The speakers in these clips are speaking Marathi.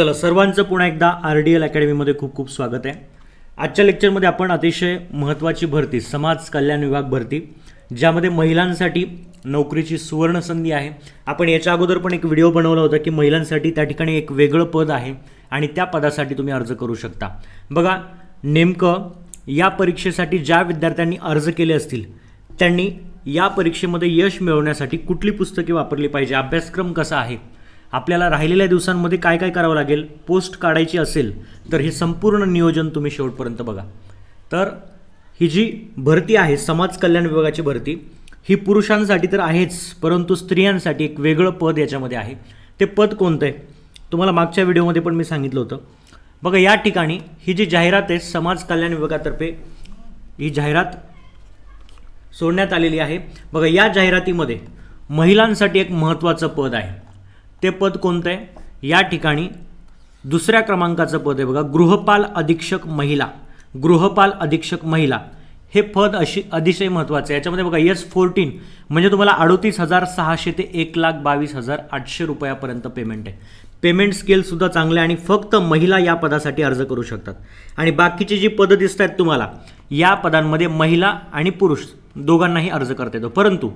चला सर्वांचं पुन्हा एकदा आर डी एल अकॅडमीमध्ये खूप खूप स्वागत आहे. आजच्या लेक्चरमध्ये आपण अतिशय महत्त्वाची भरती समाज कल्याण विभाग भरती ज्यामध्ये महिलांसाठी नोकरीची सुवर्ण संधी आहे. आपण याच्या अगोदर पण एक व्हिडिओ बनवला होता की महिलांसाठी त्या ठिकाणी एक वेगळं पद आहे आणि त्या पदासाठी तुम्ही अर्ज करू शकता. बघा नेमकं या परीक्षेसाठी ज्या विद्यार्थ्यांनी अर्ज केले असतील त्यांनी या परीक्षेमध्ये यश मिळवण्यासाठी कुठली पुस्तके वापरली पाहिजे? अभ्यासक्रम कसा आहे? आपल्याला राहिलेल्या दिवसांमध्ये काय काय करावं लागेल पोस्ट काढायची असेल तर हे संपूर्ण नियोजन तुम्ही शेवटपर्यंत बघा. तर ही जी भरती आहे समाज कल्याण विभागाची भरती ही पुरुषांसाठी तर आहेच परंतु स्त्रियांसाठी एक वेगळं पद याच्यामध्ये आहे. ते पद कोणतं आहे? तुम्हाला मागच्या व्हिडिओमध्ये पण मी सांगितलं होतं. बघा या ठिकाणी ही जी जाहिरात आहे समाज कल्याण विभागातर्फे ही जाहिरात सोडण्यात आलेली आहे. बघा या जाहिरातीमध्ये महिलांसाठी एक महत्त्वाचं पद आहे. ते पद कोणतं आहे या ठिकाणी दुसऱ्या क्रमांकाचं पद आहे बघा गृहपाल अधीक्षक महिला. गृहपाल अधीक्षक महिला. हे पद अशी अतिशय महत्त्वाचं आहे. याच्यामध्ये बघा यस फोर्टीन म्हणजे तुम्हाला अडोतीस हजार सहाशे ते एक लाख बावीस हजार आठशे रुपयापर्यंत पेमेंट आहे. पेमेंट स्केलसुद्धा चांगलं आहे आणि फक्त महिला या पदासाठी अर्ज करू शकतात. आणि बाकीची जी पदं दिसत आहेत तुम्हाला या पदांमध्ये महिला आणि पुरुष दोघांनाही अर्ज करता येतो. परंतु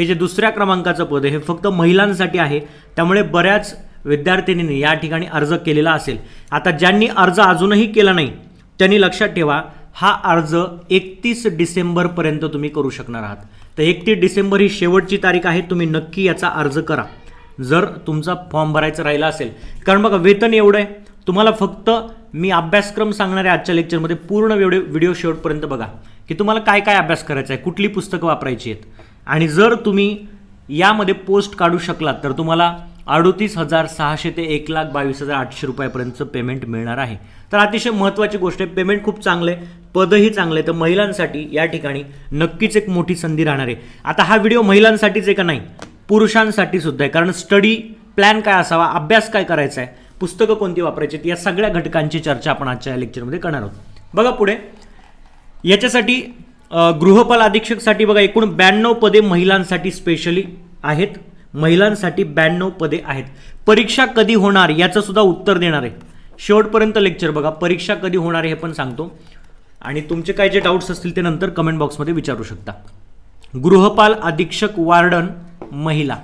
हे जे दुसऱ्या क्रमांकाचं पद आहे हे फक्त महिलांसाठी आहे. त्यामुळे बऱ्याच विद्यार्थिनींनी या ठिकाणी अर्ज केलेला असेल. आता ज्यांनी अर्ज अजूनही केला नाही त्यांनी लक्षात ठेवा हा अर्ज एकतीस डिसेंबरपर्यंत तुम्ही करू शकणार आहात. तर एकतीस डिसेंबर ही शेवटची तारीख आहे तुम्ही नक्की याचा अर्ज करा. जर तुमचा फॉर्म भरायचा राहिला असेल. कारण बघा वेतन एवढं आहे. तुम्हाला फक्त मी अभ्यासक्रम सांगणाऱ्या आजच्या लेक्चरमध्ये पूर्ण व्हिडिओ व्हिडिओ शेवटपर्यंत बघा की तुम्हाला काय काय अभ्यास करायचा आहे कुठली पुस्तकं वापरायची आहेत. आणि जर तुम्ही यामध्ये पोस्ट काढू शकलात तर तुम्हाला अडोतीस हजार सहाशे ते एक लाख बावीस हजार आठशे रुपयापर्यंतचं पेमेंट मिळणार आहे. तर अतिशय महत्त्वाची गोष्ट आहे पेमेंट खूप चांगलं आहे पदही चांगलं आहे. तर महिलांसाठी या ठिकाणी नक्कीच एक मोठी संधी राहणार आहे. आता हा व्हिडिओ महिलांसाठीच आहे का नाही? पुरुषांसाठी सुद्धा आहे. कारण स्टडी प्लॅन काय असावा अभ्यास काय करायचा आहे पुस्तकं कोणती वापरायची आहेत, या सगळ्या घटकांची चर्चा आपण आजच्या लेक्चरमध्ये करणार आहोत. बघा पुढे. याच्यासाठी गृहपाल अधीक्षकसाठी बघा एकूण ब्याण्णव पदे महिलांसाठी स्पेशली आहेत. महिलांसाठी ब्याण्णव पदे आहेत. परीक्षा कधी होणार याचं सुद्धा उत्तर देणार आहे. शेवटपर्यंत लेक्चर बघा परीक्षा कधी होणार आहे हे पण सांगतो. आणि तुमचे काय जे डाऊट्स असतील ते नंतर कमेंट बॉक्समध्ये विचारू शकता. गृहपाल अधीक्षक वार्डन महिला.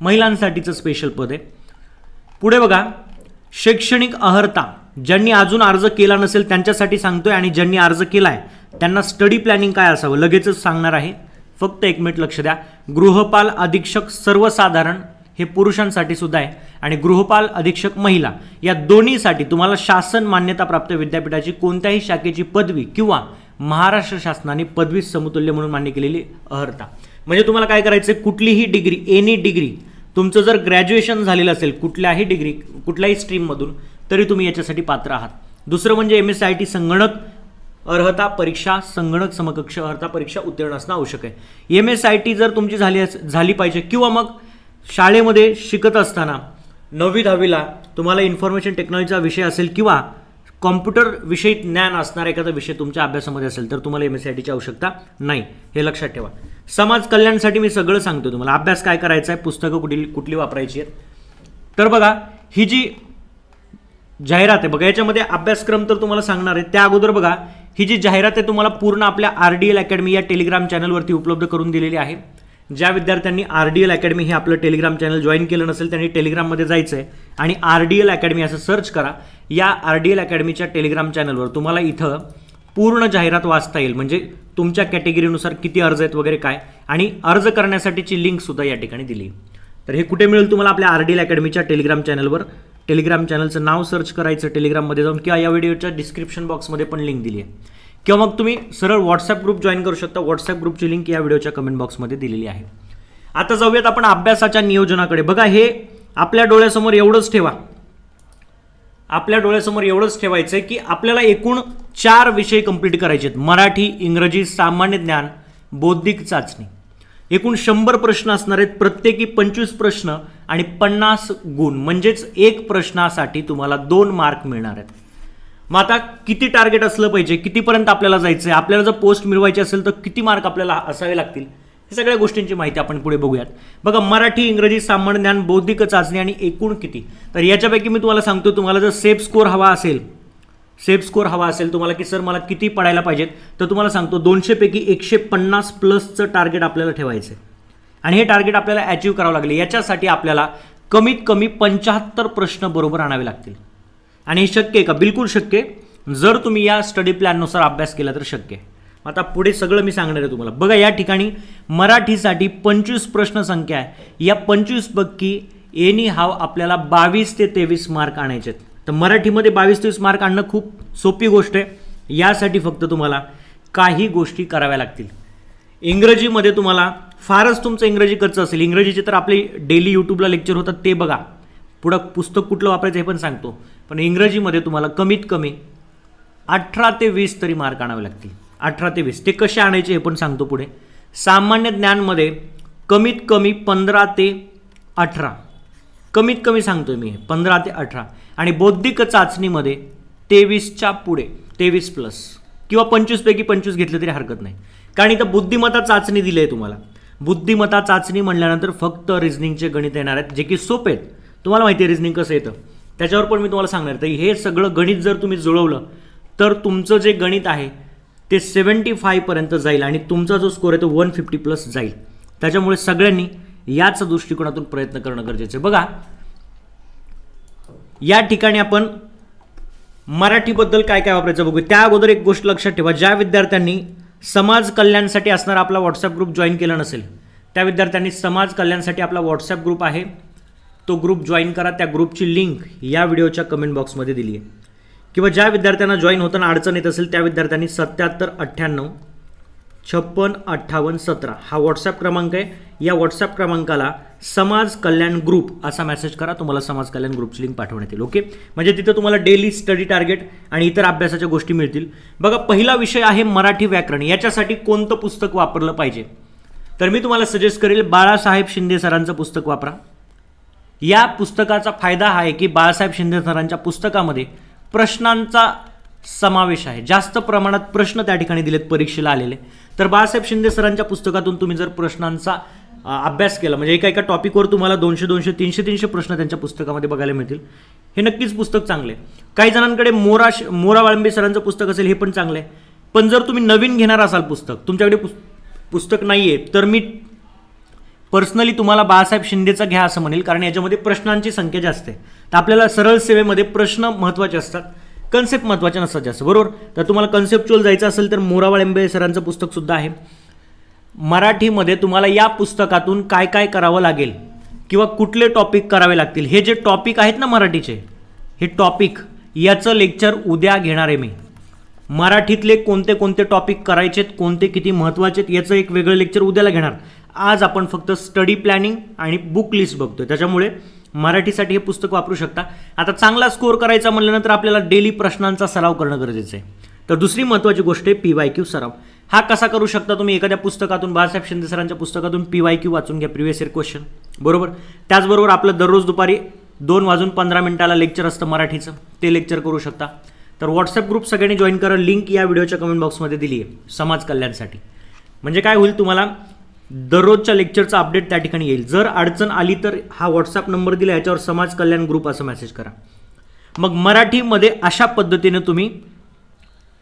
महिलांसाठीचं स्पेशल पद आहे. पुढे बघा शैक्षणिक अहर्ता. ज्यांनी अजून अर्ज केला नसेल त्यांच्यासाठी सांगतोय आणि ज्यांनी अर्ज केला आहे त्यांना स्टडी प्लॅनिंग काय असावं लगेचच सांगणार आहे. फक्त एक मिनिट लक्ष द्या. गृहपाल अधीक्षक सर्वसाधारण हे पुरुषांसाठी सुद्धा आहे आणि गृहपाल अधीक्षक महिला या दोन्हीसाठी तुम्हाला शासन मान्यताप्राप्त विद्यापीठाची कोणत्याही शाखेची पदवी किंवा महाराष्ट्र शासनाने पदवी समतुल्य म्हणून मान्य केलेली अहर्ता म्हणजे तुम्हाला काय करायचं कुठलीही डिग्री एनी डिग्री तुमचं जर ग्रॅज्युएशन झालेलं असेल कुठल्याही डिग्री कुठल्याही स्ट्रीममधून तरी तुम्ही याच्यासाठी पात्र आहात. दुसरं म्हणजे एम एस आय टी संगणक अर्हता परीक्षा संगणक समकक्ष अर्हता परीक्षा उत्तीर्ण असणं आवश्यक आहे. एम एस आय टी जर तुमची झाली अस- झाली पाहिजे किंवा मग शाळेमध्ये शिकत असताना नववी दहावीला तुम्हाला इन्फॉर्मेशन टेक्नॉलॉजीचा विषय असेल किंवा कॉम्प्युटर विषयी ज्ञान असणारा एखादा विषय तुमच्या अभ्यासामध्ये असेल तर तुम्हाला एम एस आय टीची आवश्यकता नाही. हे लक्षात ठेवा. समाज कल्याणसाठी मी सगळं सांगतो तुम्हाला. अभ्यास काय करायचा आहे पुस्तकं कुठली कुठली वापरायची आहेत? तर बघा ही जी जाहिरात आहे. बघा याच्यामध्ये अभ्यासक्रम तर तुम्हाला सांगणार आहे. त्या अगोदर बघा ही जी जाहिरात आहे तुम्हाला पूर्ण आपल्या आर डी एल अकॅडमी या टेलिग्राम चॅनलवरती उपलब्ध करून दिलेली आहे. ज्या विद्यार्थ्यांनी आर डी एल अकॅडमी हे आपलं टेलिग्राम चॅनल जॉईन केलं नसेल त्यांनी टेलिग्राममध्ये जायचं आहे आणि आर डी एल अकॅडमी असं सर्च करा. या आर डी एल अकॅडमीच्या टेलिग्राम चॅनलवर तुम्हाला इथं पूर्ण जाहिरात वाचता येईल. म्हणजे तुमच्या कॅटेगरीनुसार किती अर्ज आहेत वगैरे काय. आणि अर्ज करण्यासाठीची लिंकसुद्धा या ठिकाणी दिली. तर हे कुठे मिळेल तुम्हाला आपल्या आर डी एल अकॅडमीच्या टेलिग्राम चॅनलवर? टेलिग्राम चॅनलचं नाव सर्च करायचं टेलिग्राममध्ये जाऊन किंवा या व्हिडिओच्या डिस्क्रिप्शन बॉक्समध्ये पण लिंक दिली आहे किंवा मग तुम्ही सरळ व्हॉट्सअप ग्रुप जॉईन करू शकता. व्हॉट्सअप ग्रुपची लिंक या व्हिडिओच्या कमेंट बॉक्समध्ये दिलेली आहे. आता जाऊयात आपण अभ्यासाच्या नियोजनाकडे. बघा हे आपल्या डोळ्यासमोर एवढंच ठेवा. आपल्या डोळ्यासमोर एवढंच ठेवायचं आहे की आपल्याला एकूण चार विषय कंप्लीट करायचे आहेत मराठी इंग्रजी सामान्य ज्ञान बौद्धिक चाचणी. एकूण शंभर प्रश्न असणार आहेत. प्रत्येकी पंचवीस प्रश्न आणि पन्नास गुण. म्हणजेच एक प्रश्नासाठी तुम्हाला दोन मार्क मिळणार आहेत. मग आता किती टार्गेट असलं पाहिजे? कितीपर्यंत आपल्याला जायचं आहे आपल्याला जर पोस्ट मिळवायची असेल तर किती मार्क आपल्याला असावे लागतील? हे सगळ्या गोष्टींची माहिती आपण पुढे बघूयात. बघा मराठी इंग्रजी सामान्य ज्ञान बौद्धिक चाचणी आणि एकूण किती? तर याच्यापैकी मी तुम्हाला सांगतो तुम्हाला जर सेफ स्कोर हवा असेल सेफ स्कोर हवा असेल तुम्हाला की सर मला किती पडायला पाहिजेत तर तुम्हाला सांगतो दोनशेपैकी एकशे पन्नास प्लसचं टार्गेट आपल्याला ठेवायचं आहे आणि हे टार्गेट आपल्याला अचीव करावं लागले. याच्यासाठी आपल्याला कमीत कमी पंच्याहत्तर प्रश्न बरोबर आणावे लागतील. आणि हे शक्य आहे का? बिलकुल शक्य आहे. जर तुम्ही या स्टडी प्लॅननुसार अभ्यास केला तर शक्य आहे. आता पुढे सगळं मी सांगणार आहे तुम्हाला. बघा या ठिकाणी मराठीसाठी पंचवीस प्रश्न संख्या आहे. या पंचवीसपैकी एनी हाव आपल्याला बावीस ते तेवीस मार्क आणायचे आहेत तर मराठीमध्ये बावीस तेवीस मार्क आणणं खूप सोपी गोष्ट आहे. यासाठी फक्त तुम्हाला काही गोष्टी कराव्या लागतील. इंग्रजीमध्ये तुम्हाला फारच तुमचं इंग्रजी खर्च असेल. इंग्रजीचे तर आपले डेली यूट्यूबला लेक्चर होतात ते बघा. पुढं पुस्तक कुठलं वापरायचं हे पण सांगतो. पण इंग्रजीमध्ये तुम्हाला कमीत कमी अठरा ते वीस तरी मार्क आणावे लागतील. अठरा ते वीस. ते कसे आणायचे हे पण सांगतो पुढे. सामान्य ज्ञानमध्ये कमीत कमी पंधरा ते अठरा. कमीत कमी सांगतो मी हे पंधरा ते अठरा. आणि बौद्धिक चाचणीमध्ये तेवीसच्या पुढे तेवीस प्लस किंवा पंचवीसपैकी पंचवीस घेतले तरी हरकत नाही. कारण इथं बुद्धिमत्ता चाचणी दिली आहे तुम्हाला. बुद्धिमत्ता चाचणी म्हणल्यानंतर फक्त रिझनिंगचे गणित येणार आहेत जे की सोपे आहेत. तुम्हाला माहिती आहे रिझनिंग कसं येतं? त्याच्यावर पण मी तुम्हाला सांगणार तर हे सगळं गणित जर तुम्ही जुळवलं तर तुमचं जे गणित आहे ते सेवन्टी फायपर्यंत जाईल आणि तुमचा जो स्कोर आहे तो वन फिफ्टी प्लस जाईल. त्याच्यामुळे सगळ्यांनी याच दृष्टिकोनातून प्रयत्न करणं गरजेचं आहे. बघा या ठिकाणी आपण मराठीबद्दल काय काय वापरायचं बघू त्या अगोदर एक गोष्ट लक्षात ठेवा. ज्या विद्यार्थ्यांनी समाज कल्याणसाठी असणारा आपला व्हॉट्सअप ग्रुप जॉईन केला नसेल त्या विद्यार्थ्यांनी समाज कल्याणसाठी आपला व्हॉट्सअप ग्रुप आहे. तो ग्रुप जॉईन करा. त्या ग्रुपची लिंक या व्हिडिओच्या कमेंट बॉक्समध्ये दिली आहे. किंवा ज्या विद्यार्थ्यांना जॉईन होताना अडचण येत असेल त्या विद्यार्थ्यांनी सत्याहत्तर अठ्ठ्याण्णव छप्पन अठ्ठावन्न सतरा. हा व्हॉट्सॲप क्रमांक आहे. या व्हॉट्सॲप क्रमांकाला समाज कल्याण ग्रुप असा मेसेज करा. तुम्हाला समाज कल्याण ग्रुपची लिंक पाठवण्यात येईल. ओके म्हणजे तिथं तुम्हाला डेली स्टडी टार्गेट आणि इतर अभ्यासाच्या गोष्टी मिळतील. बघा पहिला विषय आहे मराठी व्याकरण. याच्यासाठी कोणतं पुस्तक वापरलं पाहिजे? तर मी तुम्हाला सजेस्ट करेल बाळासाहेब शिंदे सरांचं पुस्तक वापरा. या पुस्तकाचा फायदा हा आहे की बाळासाहेब शिंदे सरांच्या पुस्तकामध्ये प्रश्नांचा समावेश आहे. जास्त प्रमाणात प्रश्न त्या ठिकाणी दिलेत परीक्षेला आलेले. तर बाळासाहेब शिंदे सरांच्या पुस्तकातून तुम्ही जर प्रश्नांचा अभ्यास केला म्हणजे एका एका टॉपिकवर तुम्हाला दोनशे दोनशे तीनशे तीनशे प्रश्न त्यांच्या पुस्तकामध्ये बघायला मिळतील. हे नक्कीच पुस्तक चांगले आहे. काही जणांकडे मोरा श- मोरा वाळंबे सरांचं पुस्तक असेल हे पण चांगलं आहे. पण जर तुम्ही नवीन घेणार असाल पुस्तक तुमच्याकडे पुस- पुस्तक नाही आहे तर मी पर्सनली तुम्हाला बाळासाहेब शिंदेचा घ्या असं म्हणेल कारण याच्यामध्ये प्रश्नांची संख्या जास्त आहे. तर आपल्याला सरळ सेवेमध्ये प्रश्न महत्त्वाचे असतात. कन्सेप्ट महत्त्वाचे नसतात जास्त. बरोबर? तर तुम्हाला कन्सेप्च्युअल जायचं असेल तर मोरावळ वाळंबे सरांचं पुस्तकसुद्धा आहे. मराठीमध्ये तुम्हाला या पुस्तकातून काय काय करावं लागेल किंवा कुठले टॉपिक करावे लागतील हे जे टॉपिक आहेत ना मराठीचे हे टॉपिक याचं लेक्चर उद्या घेणार आहे मी. मराठीतले कोणते कोणते टॉपिक करायचेत कोणते किती महत्त्वाचे आहेत याचं एक वेगळं लेक्चर उद्याला घेणार. आज आपण फक्त स्टडी प्लॅनिंग आणि बुक लिस्ट बघतोय. त्याच्यामुळे मराठीसाठी हे पुस्तक वापरू शकता. आता चांगला स्कोअर करायचा म्हणल्यानंतर आपल्याला डेली प्रश्नांचा सराव करणं गरजेचं आहे. तर दुसरी महत्त्वाची गोष्ट आहे पी वाय क्यू सराव. हा कसा करू शकता तुम्ही? एखाद्या पुस्तकातून बाळासाहेब शिंदे सरांच्या पुस्तकातून पी वाय क्यू वाचून घ्या प्रिव्हियस इयर क्वेश्चन बरोबर? त्याचबरोबर आपलं दररोज दुपारी दोन वाजून पंधरा मिनिटाला लेक्चर असतं मराठीचं. ते लेक्चर करू शकता. तर व्हॉट्सअप ग्रुप सगळ्यांनी जॉईन करा. लिंक या व्हिडिओच्या कमेंट बॉक्समध्ये दिली आहे समाज कल्याणसाठी. म्हणजे काय होईल तुम्हाला? दररोजच्या लेक्चरचा अपडेट त्या ठिकाणी येईल. जर अडचण आली तर हा व्हॉट्सअप नंबर दिला याच्यावर समाज कल्याण ग्रुप असं मेसेज करा. मग मराठीमध्ये अशा पद्धतीने तुम्ही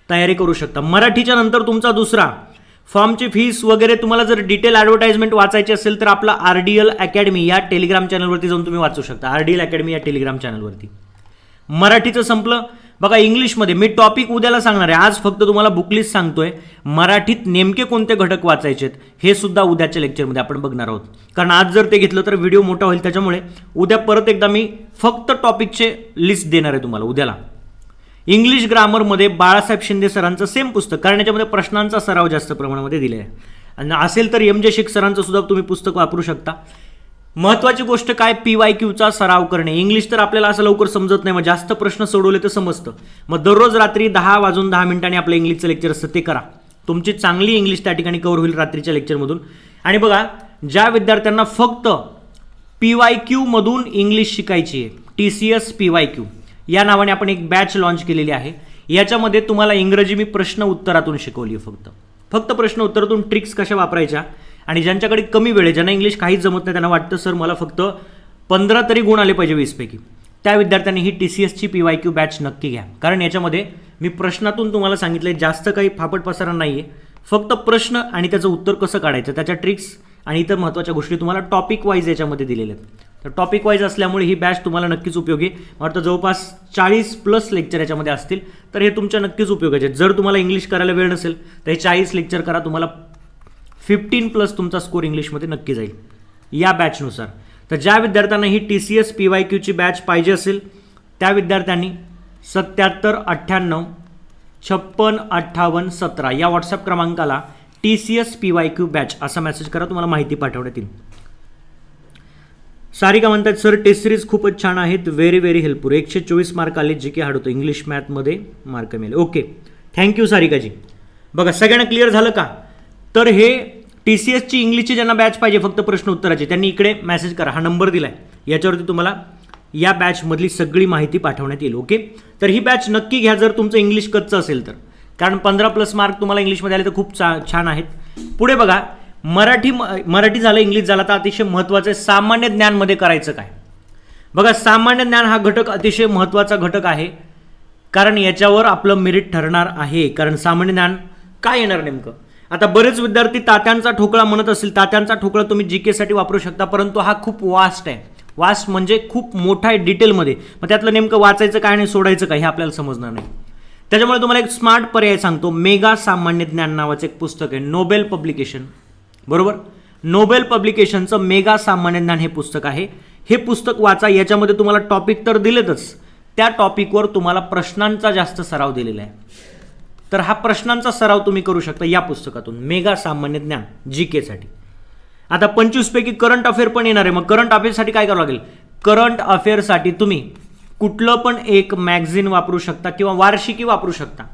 तयारी करू शकता. मराठीच्या नंतर तुमचा दुसरा फॉर्मची फीस वगैरे तुम्हाला जर डिटेल ॲडव्हर्टाइजमेंट वाचायची असेल तर आपला आर डी एल अकॅडमी या टेलिग्राम चॅनलवरती जाऊन तुम्ही वाचू शकता. आर डी एल अकॅडमी या टेलिग्राम चॅनलवरती मराठीचं संपलं. बघा इंग्लिशमध्ये मी टॉपिक उद्याला सांगणार आहे. आज फक्त तुम्हाला बुकलिस्ट सांगतोय. मराठीत नेमके कोणते घटक वाचायचे हे सुद्धा उद्याच्या लेक्चरमध्ये आपण बघणार आहोत. कारण आज जर ते घेतलं तर व्हिडिओ मोठा होईल त्याच्यामुळे उद्या परत एकदा मी फक्त टॉपिकचे लिस्ट देणार आहे तुम्हाला उद्याला. इंग्लिश ग्रामरमध्ये बाळासाहेब शिंदे सरांचं सेम पुस्तक कारण याच्यामध्ये प्रश्नांचा सराव जास्त प्रमाणामध्ये दिला आहे. आणि असेल तर एम जे शेख सरांचं सुद्धा तुम्ही पुस्तक वापरू शकता. महत्त्वाची गोष्ट काय? पी वाय क्यूचा सराव करणे. इंग्लिश तर आपल्याला असं लवकर समजत नाही. मग जास्त प्रश्न सोडवले तर समजतं. मग दररोज रात्री दहा वाजून दहा मिनिटांनी आपलं इंग्लिशचं लेक्चर असतं ते करा. तुमची चांगली इंग्लिश त्या ठिकाणी कव्हर होईल रात्रीच्या लेक्चरमधून आणि बघा ज्या विद्यार्थ्यांना फक्त पी वाय क्यूमधून इंग्लिश शिकायची आहे T C S P Y Q या नावाने आपण एक बॅच लॉन्च केलेली आहे. याच्यामध्ये तुम्हाला इंग्रजी मी प्रश्न उत्तरातून शिकवली आहे फक्त. फक्त प्रश्न उत्तरातून ट्रिक्स कशा वापरायच्या? आणि ज्यांच्याकडे कमी वेळ आहे ज्यांना इंग्लिश काहीच जमत नाही त्यांना वाटतं सर मला फक्त पंधरा तरी गुण आले पाहिजे वीसपैकी. त्या विद्यार्थ्यांनी ही टी सी एसची पी वाय क्यू बॅच नक्की घ्या. कारण याच्यामध्ये मी प्रश्नातून तुम्हाला सांगितलं जास्त काही फापट पसारा नाही आहे फक्त प्रश्न आणि त्याचं उत्तर कसं काढायचं त्याच्या ट्रिक्स आणि इतर महत्त्वाच्या गोष्टी तुम्हाला टॉपिक वाईज याच्यामध्ये दिलेल्या आहेत. तर टॉपिक वाईज असल्यामुळे ही बॅच तुम्हाला नक्कीच उपयोगी वाटतं जवळपास चाळीस प्लस लेक्चर याच्यामध्ये असतील तर हे तुमच्या नक्कीच उपयोगाचे आहेत. जर तुम्हाला इंग्लिश करायला वेळ नसेल तर हे चाळीस लेक्चर करा तुम्हाला फिफ्टीन प्लस तुमचा स्कोर इंग्लिशमध्ये नक्की जाईल. या बॅचनुसार तर ज्या विद्यार्थ्यांना ही T C S P Y क्यूची batch पाहिजे असेल त्या विद्यार्थ्यांनी सत्याहत्तर अठ्ठ्याण्णव छप्पन अठ्ठावन्न सतरा या व्हॉट्सअप क्रमांकाला T C S P Y Q batch असा मेसेज करा तुम्हाला माहिती पाठवण्यात येईल. सारिका म्हणतात सर टेस्ट सिरीज खूपच छान आहेत. व्हेरी व्हेरी हेल्पफुल एकशे चोवीस मार्क आले जे की हाडवतो. इंग्लिश मॅथमध्ये मार्क मिळेल ओके थँक्यू सारिकाजी. बघा सगळ्यांना क्लिअर झालं का? तर हे टी सी एसची इंग्लिशची ज्यांना बॅच पाहिजे फक्त प्रश्न उत्तराचे. त्यांनी इकडे मेसेज करा. हा नंबर दिला आहे याच्यावरती तुम्हाला या बॅचमधली सगळी माहिती पाठवण्यात येईल ओके तर ही बॅच नक्की घ्या जर तुमचं इंग्लिश कच्चं असेल तर. कारण पंधरा प्लस मार्क तुम्हाला इंग्लिशमध्ये आले तर खूप चा छान आहेत. पुढे बघा मराठी मराठी झालं इंग्लिश झालं तर अतिशय महत्त्वाचं आहे सामान्य ज्ञानमध्ये करायचं काय? बघा सामान्य ज्ञान हा घटक अतिशय महत्त्वाचा घटक आहे. कारण याच्यावर आपलं मेरिट ठरणार आहे. कारण सामान्य ज्ञान काय येणार नेमकं? आता बरेच विद्यार्थी तात्यांचा ठोकळा म्हणत असतील. तात्यांचा ठोकळा तुम्ही जी केसाठी वापरू शकता परंतु हा खूप वास्ट आहे. वास्ट म्हणजे खूप मोठा आहे डिटेलमध्ये. मग त्यातलं नेमकं वाचायचं काय आणि सोडायचं काय हे आपल्याला समजणार नाही. त्याच्यामुळे तुम्हाला एक स्मार्ट पर्याय सांगतो. मेगा सामान्य ज्ञान नावाचं एक पुस्तक आहे. Nobel publication. बरोबर? नोबेल पब्लिकेशनचं मेगा सामान्य ज्ञान हे पुस्तक आहे. हे पुस्तक वाचा याच्यामध्ये तुम्हाला टॉपिक तर दिलेतच. त्या टॉपिकवर तुम्हाला प्रश्नांचा जास्त सराव दिलेला आहे. तर हा प्रश्नांचा सराव तुम्ही करू शकता या पुस्तकातून. मेगा सामान्य ज्ञान जी केसाठी आता पंचवीसपैकी करंट अफेअर पण येणार आहे. मग करंट अफेअरसाठी काय करावं लागेल? करंट अफेअरसाठी तुम्ही कुठलं पण एक मॅगझिन वापरू शकता किंवा वार्षिकी वापरू शकता.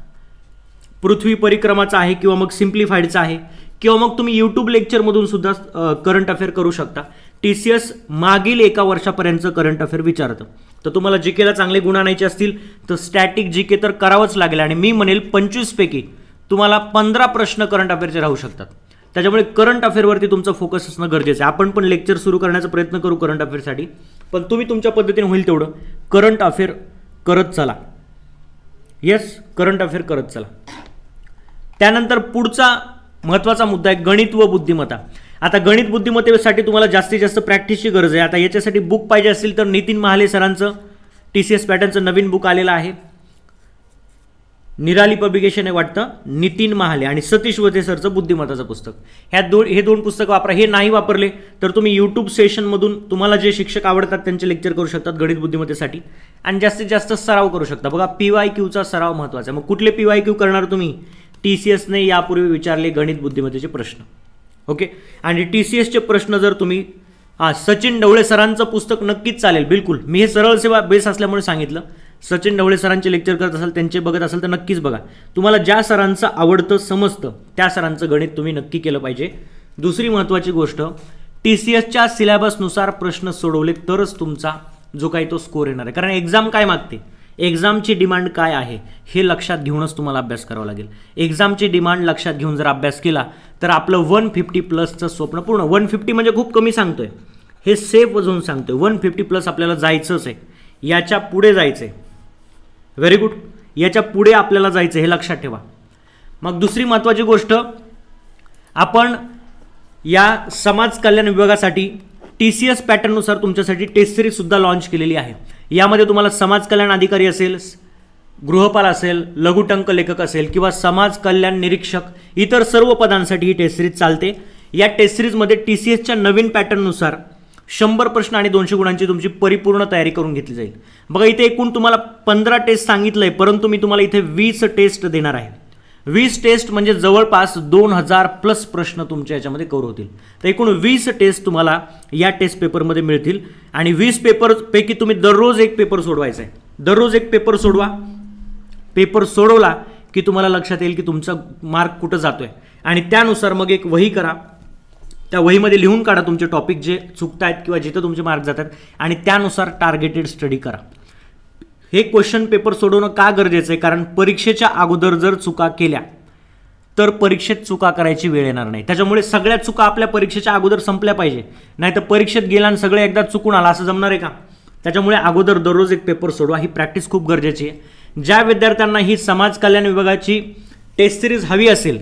पृथ्वी परिक्रमाचा आहे किंवा मग सिम्प्लिफाईडचा आहे. किंवा मग तुम्ही यूट्यूब लेक्चरमधून सुद्धा करंट अफेअर करू शकता. टी सी एस मागील एका वर्षापर्यंतचं करंट अफेअर विचारतं. तर तुम्हाला जी केला चांगले गुण आणायचे असतील तर स्टॅटिक जी के तर करावंच लागेल. आणि मी म्हणेल पंचवीसपैकी तुम्हाला पंधरा प्रश्न करंट अफेअरचे राहू शकतात. त्याच्यामुळे करंट अफेअरवरती तुमचं फोकस असणं गरजेचं आहे. आपण पण लेक्चर सुरू करण्याचा प्रयत्न करू करंट अफेअरसाठी पण तुम्ही तुमच्या पद्धतीने होईल तेवढं. करंट अफेअर करत चला. येस करंट अफेअर करत चला. त्यानंतर पुढचा महत्त्वाचा मुद्दा आहे गणित व बुद्धिमत्ता. आता गणित बुद्धिमत्तेसाठी तुम्हाला जास्तीत जास्त प्रॅक्टिसची गरज आहे. आता याच्यासाठी बुक पाहिजे असेल तर नितीन महाले सरांचं टी सी एस पॅटर्नचं नवीन बुक आलेलं आहे. निराली पब्लिकेशन आहे वाटतं. नितीन महाले आणि सतीश वधे सरचं बुद्धिमत्ताचं पुस्तक. ह्या दोन हे दोन पुस्तक वापरा. हे नाही वापरले तर तुम्ही यूट्यूब सेशनमधून तुम्हाला जे शिक्षक आवडतात त्यांचे लेक्चर करू शकतात गणित बुद्धिमत्तेसाठी. आणि जास्तीत जास्त सराव करू शकता. बघा पी वाय क्यूचा सराव महत्त्वाचा आहे. मग कुठले पी वाय क्यू करणार तुम्ही? टी सी एसने यापूर्वी विचारले गणित बुद्धिमत्तेचे प्रश्न. ओके आणि टी सी एसचे प्रश्न जर तुम्ही हां सचिन ढवळे सरांचं पुस्तक नक्कीच चालेल बिलकुल. मी हे सरळ सेवा बेस असल्यामुळे सांगितलं. सचिन ढवळे सरांचे लेक्चर करत असाल त्यांचे बघत असाल तर नक्कीच बघा. तुम्हाला ज्या सरांचं आवडतं समजतं त्या सरांचं गणित तुम्ही नक्की केलं पाहिजे. दुसरी महत्त्वाची गोष्ट टी सी एसच्या सिलॅबसनुसार प्रश्न सोडवले तरच तुमचा जो काही तो स्कोर येणार आहे. कारण एक्झाम काय मागते? एक्झामची डिमांड काय आहे हे लक्षात घेऊनच तुम्हाला अभ्यास करावा लागेल. एक्झामची डिमांड लक्षात घेऊन जर अभ्यास केला तर आपलं वन फिफ्टी प्लसचं स्वप्न पूर्ण वन फिफ्टी म्हणजे खूप कमी सांगतोय. हे सेफ वजून सांगतोय. वन फिफ्टी प्लस आपल्याला जायचंच आहे. याच्यापुढे जायचं आहे व्हेरी गुड याच्यापुढे आपल्याला जायचं हे लक्षात ठेवा. मग दुसरी महत्त्वाची गोष्ट आपण या समाज कल्याण विभागासाठी टी सी एस पॅटर्ननुसार तुमच्यासाठी टेस्ट सिरीजसुद्धा लॉन्च केलेली आहे. यामध्ये तुम्हाला समाज कल्याण अधिकारी असेल गृहपाल असेल लघुटंक लेखक असेल किंवा समाज कल्याण निरीक्षक इतर सर्व पदांसाठी ही टेस्ट सिरीज चालते. या टेस्ट सिरीजमध्ये टी सी एसच्या नवीन पॅटर्ननुसार शंभर प्रश्न आणि दोनशे गुणांची तुमची परिपूर्ण तयारी करून घेतली जाईल. बघा इथे एकूण तुम्हाला पंधरा टेस्ट सांगितलं आहे परंतु मी तुम्हाला इथे वीस टेस्ट देणार आहे. वीस टेस्ट म्हणजे जवळपास दोन हजार प्लस प्रश्न तुमच्या याच्यामध्ये कवर होतील. तर एकूण वीस टेस्ट तुम्हाला या टेस्ट पेपरमध्ये मिळतील. आणि वीस पेपरपैकी तुम्ही दररोज एक पेपर सोडवायचा आहे दररोज एक पेपर सोडवा. पेपर सोडवला की तुम्हाला लक्षात येईल की तुमचा मार्क कुठं जातोय. आणि त्यानुसार मग एक वही करा. त्या वहीमध्ये लिहून काढा तुमचे टॉपिक जे चुकत आहेत किंवा जिथं तुमचे मार्क जातात. आणि त्यानुसार टार्गेटेड स्टडी करा. हे क्वेश्चन पेपर सोडवणं का गरजेचं आहे? कारण परीक्षेच्या अगोदर जर चुका केल्या तर परीक्षेत चुका करायची वेळ येणार नाही. त्याच्यामुळे सगळ्या चुका आपल्या परीक्षेच्या अगोदर संपल्या पाहिजे. नाही तर परीक्षेत गेला आणि सगळे एकदा चुकून आला असं जमणार आहे का? त्याच्यामुळे अगोदर दररोज एक पेपर सोडवा. ही प्रॅक्टिस खूप गरजेची आहे. ज्या विद्यार्थ्यांना ही समाज कल्याण विभागाची टेस्ट सिरीज हवी असेल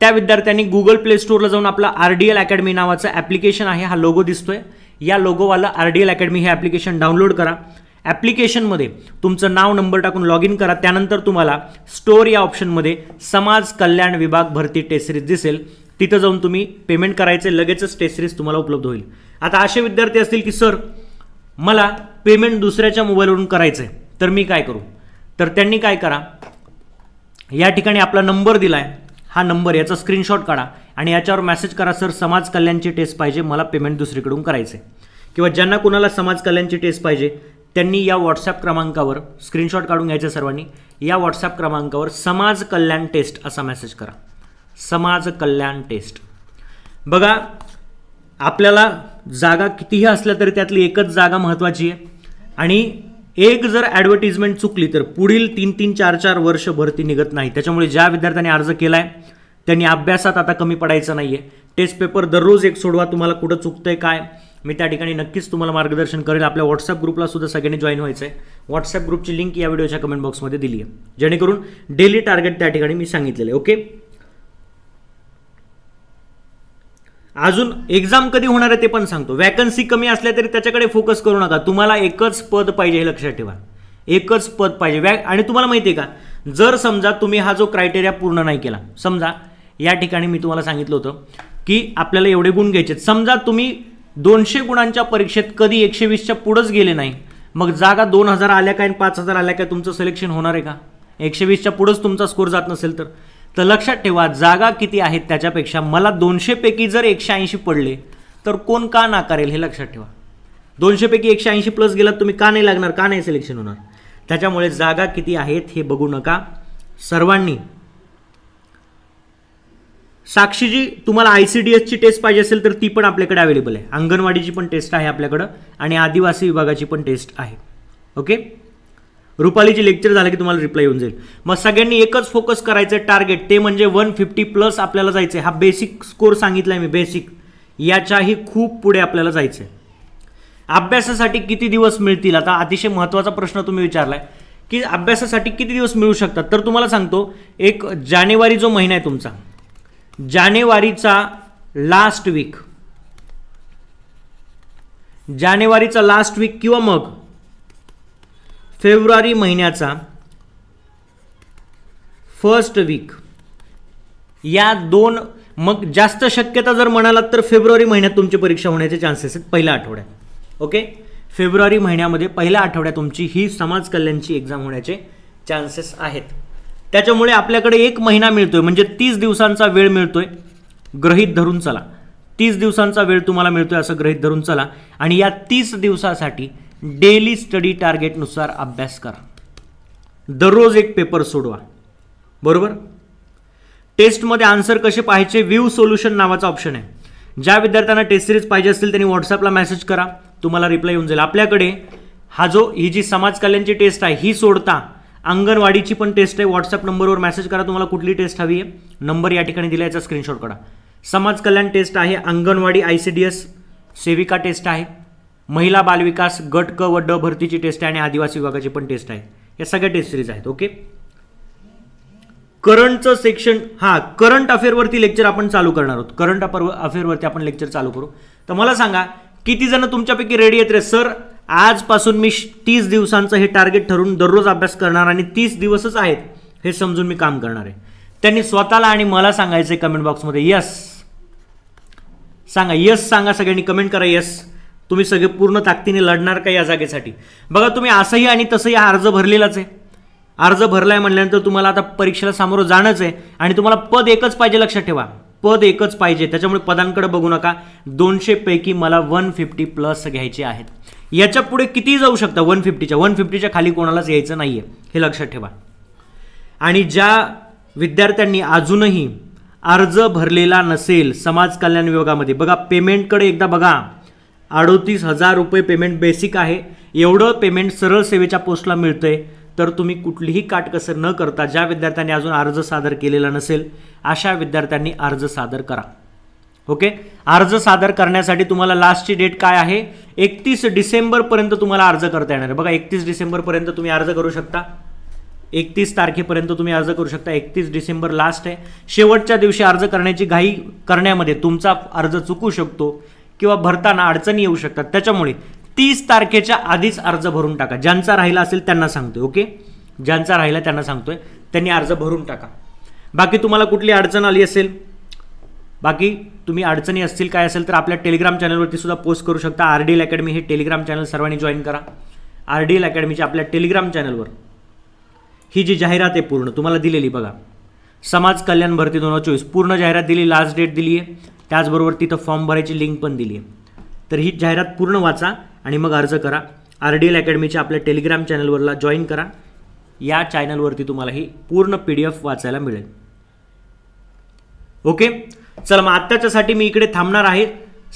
त्या विद्यार्थ्यांनी गुगल प्ले स्टोअरला जाऊन आपला आर डी एल अकॅडमी नावाचं ॲप्लिकेशन आहे हा लोगो दिसतोय. या लोगोवाला आर डी एल अकॅडमी हे ॲप्लिकेशन डाउनलोड करा. ॲप्लिकेशनमध्ये तुमचं नाव नंबर टाकून लॉग इन करा. त्यानंतर तुम्हाला स्टोर या ऑप्शनमध्ये समाज कल्याण विभाग भरती टेस्ट सिरीज दिसेल. तिथं जाऊन तुम्ही पेमेंट करायचे लगेचच टेस्ट सिरीज तुम्हाला उपलब्ध होईल. आता असे विद्यार्थी असतील की सर मला पेमेंट दुसऱ्याच्या मोबाईलवरून करायचं आहे तर मी काय करू? तर त्यांनी काय करा? या ठिकाणी आपला नंबर दिला आहे हा नंबर याचा स्क्रीनशॉट काढा आणि याच्यावर मेसेज करा सर समाज कल्याणची टेस्ट पाहिजे. मला पेमेंट दुसरीकडून करायचं आहे किंवा ज्यांना कुणाला समाज कल्याणची टेस्ट पाहिजे त्यांनी या व्हॉट्सॲप क्रमांकावर स्क्रीनशॉट काढून घ्यायचं सर्वांनी. या व्हॉट्सॲप क्रमांकावर समाज कल्याण टेस्ट असा मेसेज करा. समाज कल्याण टेस्ट. बघा आपल्याला जागा कितीही असल्या तरी त्यातली एकच जागा महत्त्वाची आहे. आणि एक जर ॲडव्हर्टिजमेंट चुकली तर पुढील तीन तीन चार चार वर्ष भरती निघत नाही. त्याच्यामुळे ज्या विद्यार्थ्यांनी अर्ज केला आहे त्यांनी अभ्यासात आता कमी पडायचं नाही आहे टेस्ट पेपर दररोज एक सोडवा तुम्हाला कुठं चुकतं आहे काय? मी त्या ठिकाणी नक्कीच तुम्हाला मार्गदर्शन करेल. आपल्या व्हॉट्सअप ग्रुपला सुद्धा सगळ्यांनी जॉईन व्हायचं आहे व्हॉट्सअप ग्रुपची लिंक या व्हिडिओच्या कमेंट बॉक्समध्ये दिली आहे जेणेकरून डेली टार्गेट त्या ठिकाणी मी सांगितलेलं आहे ओके अजून एक्झाम कधी होणार आहे ते पण सांगतो. वॅकन्सी कमी असल्या तरी त्याच्याकडे फोकस करू नका. तुम्हाला एकच पद पाहिजे हे लक्षात ठेवा. एकच पद पाहिजे. वॅ आणि तुम्हाला माहिती आहे का? जर समजा तुम्ही हा जो क्रायटेरिया पूर्ण नाही केला समजा या ठिकाणी मी तुम्हाला सांगितलं होतं की आपल्याला एवढे गुण घ्यायचे आहेत. समजा तुम्ही दोनशे गुणांच्या परीक्षेत कधी एकशे वीसच्या पुढंच गेले नाही. मग जागा दोन हजार आल्या काय आणि पाच हजार आल्या काय तुमचं सिलेक्शन होणार आहे का? एकशे वीसच्या पुढंच तुमचा स्कोर जात नसेल तर. तर लक्षात ठेवा जागा किती आहेत त्याच्यापेक्षा मला दोनशेपैकी जर एकशे ऐंशी पडले तर कोण का नाकारेल हे लक्षात ठेवा. दोनशेपैकी एकशे ऐंशी प्लस गेलात तुम्ही का नाही लागणार का नाही सिलेक्शन होणार? त्याच्यामुळे जागा किती आहेत हे बघू नका. सर्वांनी साक्षीजी तुम्हाला आय सी डी एसची टेस्ट पाहिजे असेल तर ती पण आपल्याकडे अवेलेबल आहे. अंगणवाडीची पण टेस्ट आहे आपल्याकडं आणि आदिवासी विभागाची पण टेस्ट आहे. ओके रुपालीची लेक्चर झालं की तुम्हाला रिप्लाय येऊन जाईल. मग सगळ्यांनी एकच फोकस करायचं टार्गेट ते म्हणजे वन फिफ्टी प्लस आपल्याला जायचं आहे हा बेसिक स्कोर सांगितला आहे मी बेसिक याच्याही खूप पुढे आपल्याला जायचं आहे अभ्यासासाठी किती दिवस मिळतील? आता अतिशय महत्त्वाचा प्रश्न तुम्ही विचारलाय. की अभ्यासासाठी किती दिवस मिळू शकतात? तर तुम्हाला सांगतो एक जानेवारी जो महिना आहे तुमचा जानेवारीचा लास्ट वीक जानेवारीचा लास्ट वीक किंवा मग फेब्रुवारी महिन्याचा फर्स्ट वीक या दोन मग जास्त शक्यता जर म्हणालात तर फेब्रुवारी महिन्यात तुमची परीक्षा होण्याचे चान्सेस आहेत पहिल्या आठवड्यात. ओके फेब्रुवारी महिन्यामध्ये पहिल्या आठवड्यात तुमची ही समाज कल्याणची एक्झाम होण्याचे चान्सेस आहेत. त्याच्यामुळे आपल्याकडे एक महिना मिळतोय म्हणजे तीस दिवसांचा वेळ मिळतोय. ग्रहित धरून चला. तीस दिवसांचा वेळ तुम्हाला मिळतोय असं ग्रहित धरून चला. आणि या तीस दिवसासाठी डेली स्टडी टार्गेटनुसार अभ्यास करा. दररोज एक पेपर सोडवा. बरोबर? टेस्टमध्ये आन्सर कसे पाहायचे? व्ह्यू सोल्युशन नावाचा ऑप्शन आहे. ज्या विद्यार्थ्यांना टेस्ट सिरीज पाहिजे असतील त्यांनी व्हॉट्सअपला मेसेज करा. तुम्हाला रिप्लाय येऊन जाईल. आपल्याकडे हा जो ही जी समाज कल्याणची टेस्ट आहे ही सोडता अंगणवाडीची पण टेस्ट आहे. व्हॉट्सअप नंबरवर मेसेज करा. तुम्हाला कुठली टेस्ट हवी आहे? नंबर या ठिकाणी दिला याचा स्क्रीनशॉट करा समाज कल्याण टेस्ट आहे. Anganwadi I C D S सेविका टेस्ट आहे. महिला बालविकास गट क व ड भरतीची टेस्ट आहे आणि आदिवासी विभागाची पण टेस्ट आहे. या सगळ्या टेस्ट सिरीज आहेत. ओके करंटचं सेक्शन हां करंट अफेअरवरती लेक्चर आपण चालू करणार आहोत. करंट अफेअरवरती आपण लेक्चर चालू करू. तर मला सांगा किती जण तुमच्यापैकी रेडी आहेत रे सर आजपासून मी तीस दिवसांचं हे टार्गेट ठरवून दररोज अभ्यास करणार आणि तीस दिवसच आहेत हे समजून मी काम करणार आहे. त्यांनी स्वतःला आणि मला सांगायचं आहे कमेंट बॉक्समध्ये यस सांगा यस सांगा सगळ्यांनी कमेंट करा यस तुम्ही सगळे पूर्ण ताकदीने लढणार का या जागेसाठी? बघा तुम्ही असंही आणि तसंही हा अर्ज भरलेलाच आहे. अर्ज भरलाय म्हणल्यानंतर तुम्हाला आता परीक्षेला सामोरं जाणंच आहे आणि तुम्हाला पद एकच पाहिजे लक्षात ठेवा. पद एकच पाहिजे त्याच्यामुळे पदांकडे बघू नका. दोनशेपैकी मला वन फिफ्टी प्लस घ्यायचे आहेत. याच्यापुढे किती जाऊ शकता वन फिफ्टीच्या वन फिफ्टीच्या खाली कोणालाच यायचं नाही आहे हे लक्षात ठेवा. आणि ज्या विद्यार्थ्यांनी अजूनही अर्ज भरलेला नसेल समाज कल्याण विभागामध्ये बघा पेमेंटकडे एकदा बघा. अडोतीस हजार रुपये पेमेंट बेसिक आहे. एवढं पेमेंट सरळ सेवेच्या पोस्टला मिळतं आहे तर तुम्ही कुठलीही काटकसर न करता ज्या विद्यार्थ्यांनी अजून अर्ज सादर केलेला नसेल अशा विद्यार्थ्यांनी अर्ज सादर करा. ओके? अर्ज सादर करण्यासाठी तुम्हाला लास्टची डेट काय आहे? एकतीस डिसेंबरपर्यंत तुम्हाला अर्ज करता येणार आहे. बघा एकतीस डिसेंबरपर्यंत तुम्ही अर्ज करू शकता. एकतीस तारखेपर्यंत तुम्ही अर्ज करू शकता. एकतीस डिसेंबर लास्ट आहे. शेवटच्या दिवशी अर्ज करण्याची घाई करण्यामध्ये तुमचा अर्ज चुकू शकतो किंवा भरताना अडचणी येऊ शकतात. त्याच्यामुळे तीस तारखेच्या आधीच अर्ज भरून टाका. ज्यांचा राहिला असेल त्यांना सांगतोय ओके? ज्यांचा राहिला त्यांना सांगतोय. त्यांनी अर्ज भरून टाका. बाकी तुम्हाला कुठली अडचण आली असेल? बाकी तुम्ही अडचणी असतील काय असेल तर आपल्या टेलिग्राम चॅनलवरती सुद्धा पोस्ट करू शकता. आर डी एल अकॅडमी हे टेलिग्राम चॅनल सर्वांनी जॉईन करा. आर डी एल अकॅडमीच्या आपल्या टेलिग्राम चॅनलवर ही जी जाहिरात आहे पूर्ण तुम्हाला दिलेली बघा. समाज कल्याण भरती दोन हजार चोवीस. पूर्ण जाहिरात दिली लास्ट डेट दिली आहे. त्याचबरोबर तिथं फॉर्म भरायची लिंक पण दिली आहे. तर ही जाहिरात पूर्ण वाचा आणि मग अर्ज करा. आर डी एल अकॅडमीच्या आपल्या टेलिग्राम चॅनलवरला जॉईन करा. या चॅनलवरती तुम्हाला ही पूर्ण पी डी एफ वाचायला मिळेल. ओके चला मग आत्ताच्यासाठी मी इकडे थांबणार आहे.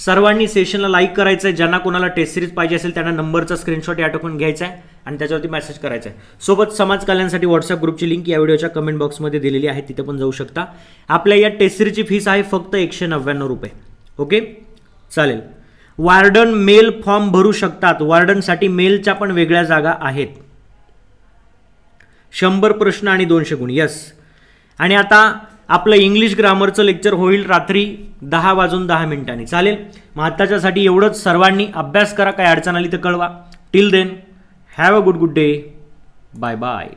सर्वांनी सेशनला लाईक करायचं आहे ज्यांना कोणाला टेस्ट सिरीज पाहिजे असेल त्यांना नंबरचा स्क्रीनशॉट या टाकून घ्यायचा आहे आणि त्याच्यावरती मेसेज करायचा आहे. सोबत समाज कल्याणसाठी व्हॉट्सअप ग्रुपची लिंक या व्हिडिओच्या कमेंट बॉक्समध्ये दिलेली आहे. तिथे पण जाऊ शकता. आपल्या या टेस्ट सिरीजची फीस आहे फक्त एकशे नव्याण्णव रुपये. ओके चालेल. वार्डन मेल फॉर्म भरू शकतात. वार्डनसाठी मेलच्या पण वेगळ्या जागा आहेत. शंभर प्रश्न आणि दोनशे गुण. यस आणि आता आपलं इंग्लिश ग्रामरचं लेक्चर होईल रात्री दहा वाजून दहा मिनिटांनी. चालेल? मग आत्ताच्यासाठी एवढंच. सर्वांनी अभ्यास करा. काय अडचण आली तर कळवा. Till then have a good good day bye bye